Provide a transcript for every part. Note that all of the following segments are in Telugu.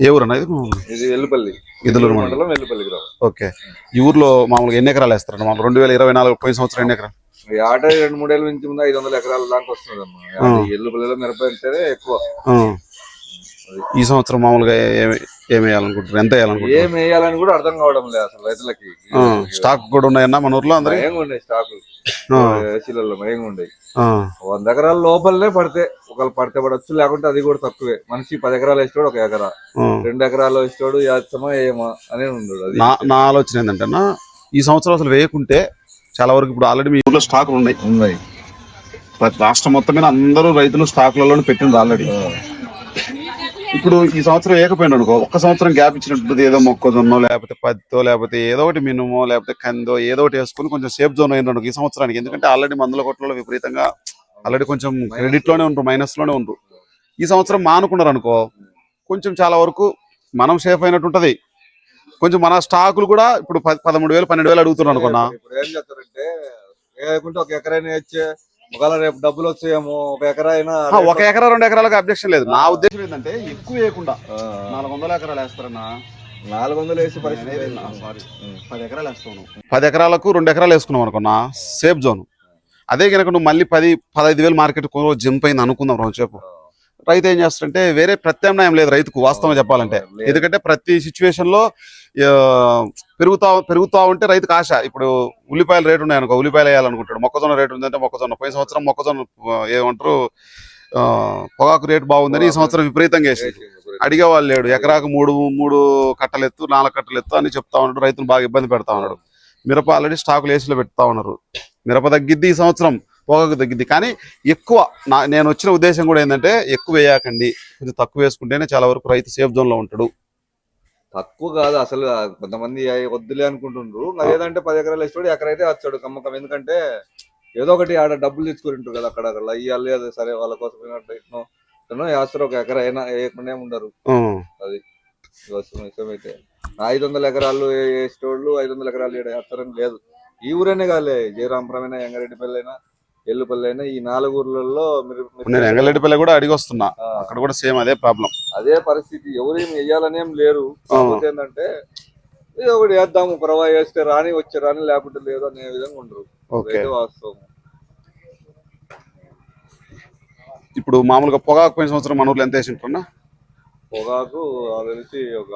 ఏ ఊరు అన్న ఇది? ఇది వెల్లుపల్లి. ఇదులూరు మండలం. వెల్లుపల్లి గ్రామం. ఓకే. ఈ ఊర్లో మామూలుగా ఎన్ని ఎకరాలు వేస్తారండి? మామూలు రెండు వేల ఇరవై నాలుగు పోయిన సంవత్సరం ఎన్ని ఎకరాలు? ఆట రెండు మూడేళ్ళ నుంచి ముందు ఐదు వందల ఎకరాల దాకా వస్తుంది అమ్మా ఎల్లుపల్లిలో మిరప అంటేనే ఎక్కువ. ఈ సంవత్సరం మామూలుగా ఏమి ఏమి వేయాలనుకుంటారు ఎంత వేయాలనుకుంటారు ఏం వేయాలని కూడా అర్థం కావడం లేదు అసలు రైతులకి. స్టాక్ కూడా ఉన్నాయన్నా మన ఊర్లో అందరి స్టాకులు. ఏసీలలో భయంగా ఆ, వంద ఎకరాల లోపలనే పడితే ఒకళ్ళు పడితే పడవచ్చు లేకుంటే అది కూడా తక్కువే. మనిషి పది ఎకరాలు వేస్తాడు ఒక ఎకరా. రెండు ఎకరాలు వేస్తాడు యాచమా ఏమా అనే ఉండడు అది నా నా ఆలోచన ఏంటంటే ఈ సంవత్సరం అసలు వేయకుంటే చాలా వరకు ఇప్పుడు ఆల్రెడీ మీ ఊర్లో స్టాకులు ఉన్నాయి. ఉన్నాయి. ప్రతి రాష్ట్రం మొత్తం మీద అందరూ రైతులు స్టాకులలో పెట్టిండ్రు ఆల్రెడీ. ఇప్పుడు ఈ సంవత్సరం వేయకపోయినా అనుకో ఒక్క సంవత్సరం గ్యాప్ ఇచ్చినట్టు ఏదో మొక్కజొన్నో లేకపోతే పత్తో లేకపోతే ఏదో ఒకటి మినుమో లేకపోతే కందో ఏదో ఒకటి వేసుకుని కొంచెం సేఫ్ జోన్ అయినాడు ఈ సంవత్సరానికి. ఎందుకంటే ఆల్రెడీ మందుల కొట్లలో విపరీతంగా ఆల్రెడీ కొంచెం క్రెడిట్లోనే ఉంటారు మైనస్లోనే ఉంటారు ఈ సంవత్సరం మానుకున్నారు అనుకో కొంచెం చాలా వరకు మనం సేఫ్ అయినట్టు ఉంటది. కొంచెం మన స్టాకులు కూడా ఇప్పుడు పదమూడు వేలు పన్నెండు వేలు అడుగుతున్నారు అనుకున్నా. ఒకవేళ రేపు డబ్బులు వచ్చాయేమో ఒక ఎకరా అయినా ఆ, ఒక ఎకరా రెండు ఎకరాలకు అబ్జెక్షన్ లేదు. నా ఉద్దేశం ఏంటంటే ఎక్కువ వేయకుండా నాలుగు వందల ఎకరాలు వేస్తారన్నా. నాలుగు వందలు వేసే పరిస్థితి. సారీ పది ఎకరాలు వేస్తాను పది ఎకరాలకు రెండు ఎకరాలు వేసుకున్నాం అనుకున్నా సేఫ్ జోన్ అదే కనుక నువ్వు మళ్ళీ పది పదహైదు వేలు మార్కెట్ జంప్ అయింది అనుకుందాం రోజుసేపు రైతు ఏం చేస్తాడంటే వేరే ప్రత్యామ్నాయం లేదు రైతుకు వాస్తవం చెప్పాలంటే. ఎందుకంటే ప్రతి సిచ్యువేషన్లో పెరుగుతా పెరుగుతా ఉంటే రైతుకు ఆశ. ఇప్పుడు ఉల్లిపాయల రేటు ఉన్నాయనుకో ఉల్లిపాయలు వేయాలనుకుంటాడు. మొక్కజొన్న రేటు ఉందంటే మొక్కజొన్న. పోయిన సంవత్సరం మొక్కజొన్న ఏమంటారు పొగాకు రేటు బాగుందని ఈ సంవత్సరం విపరీతంగా వేసింది. అడిగే వాళ్ళు లేడు. ఎకరాకు మూడు మూడు కట్టలు ఎత్తు నాలుగు కట్టలు ఎత్తు అని చెప్తా ఉన్నాడు. రైతులు బాగా ఇబ్బంది పెడతా ఉన్నాడు. మిరప ఆల్రెడీ స్టాకులు ఏసీలో పెడతా ఉన్నారు. మిరప తగ్గిద్ది ఈ సంవత్సరం. పొగాకు తగ్గిద్ది కానీ ఎక్కువ నా నేను వచ్చిన ఉద్దేశం కూడా ఏంటంటే ఎక్కువ వేయకండి. కొంచెం తక్కువ వేసుకుంటేనే చాలా వరకు రైతు సేఫ్ జోన్లో ఉంటాడు. తక్కువ కాదు అసలు కొంతమంది వద్దులే అనుకుంటుండ్రు. ఏదంటే పది ఎకరాలు వేస్తాడు ఎకర అయితే వచ్చాడు కమ్మకం. ఎందుకంటే ఏదో ఒకటి ఆడ డబ్బులు తెచ్చుకొని ఉంటారు కదా అక్కడ అక్కడ. అయ్యాలి అదే సరే వాళ్ళ కోసం ఇట్నో వేస్తారు ఒక ఎకరా అయినా వేయకుండా ఉండరు. అది విషయం విషయం అయితే. ఐదు వందల ఎకరాలు వేసేటోళ్ళు ఐదు వందల ఎకరాలు వేస్తారని లేదు. ఈ ఊరేనే కాలే జయరాంపురం అయినా ఎంగారెడ్డిపల్లి అయినా. ఎల్లుపల్లి అయినా ఈ నాలుగు ఊర్లలో నేను కూడా అడిగి వస్తున్నా. అక్కడ కూడా సేమ్ అదే ప్రాబ్లం. అదే పరిస్థితి. ఎవరేం వెయ్యాలని ఏం లేరు. ఏంటంటే ఏదో ఒకటి వేద్దాము పరవా వేస్తే రాని వచ్చే రాని లేకపోతే లేదు అనే విధంగా ఉండరు. వాస్తవం. ఇప్పుడు మామూలుగా పొగాకు పోయిన సంవత్సరం మన ఊర్లో ఎంత వేసి ఉంటున్నా పొగాకు తెలిసి ఒక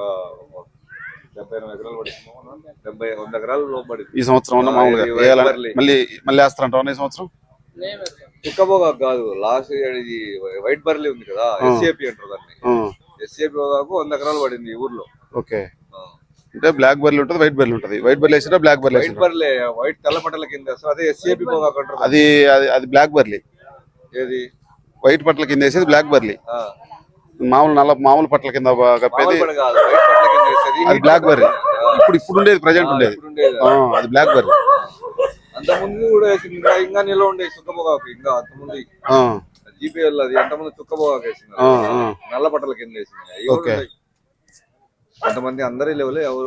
డెబ్బై ఎనభై ఎకరాలు పడుతుంది డెబ్బై వంద ఎకరాలు లోపు పడింది. ఈ సంవత్సరం వేయాలని మళ్ళీ మళ్ళీ వేస్తారంటావా ఈ సంవత్సరం? చుక్క పొగాకు కాదు లాస్ట్ ఇది వైట్ బర్లీ ఉంది కదా ఎస్ఏపి అంటారు దాన్ని. ఎస్ఏపి పొగాకు వంద ఎకరాలు పడింది ఈ ఊర్లో. ఓకే. అంటే బ్లాక్ బెర్రీ ఉంటుంది వైట్ బెర్రీ ఉంటుంది. వైట్ బెర్రీ వేసినా బ్లాక్ బెర్రీ వైట్ బర్లే వైట్ తెల్ల పట్టల కింద అదే ఎస్ఏపి పొగాకు అంటారు అది అది అది బ్లాక్ బెర్రీ ఏది? వైట్ పట్ల కింద వేసేది బ్లాక్ బెర్రీ ఆ, మామూలు నల్ల మామూలు పట్ల కింద కప్పేది మామూలు పట్ట కాదు వైట్ పట్టల కింద వేసేది అది బ్లాక్ బెర్రీ ఇప్పుడు ఇప్పుడు ఉండేది ప్రజెంట్ ఉండేది. అది బ్లాక్ బెర్రీ అంత ముందు కూడా వేసింది ఇంకా ఇంకా నిల్వ ఉండేది చుక్క పొగాకు ఇంకా అంత ముందు ఆ, జీపీఎల్ అది అంత ముందు చుక్క పొగాకు వేసింది. నల్ల పట్టల కింద వేసింది. కొంతమంది అందరి లెవెల్ ఎవరు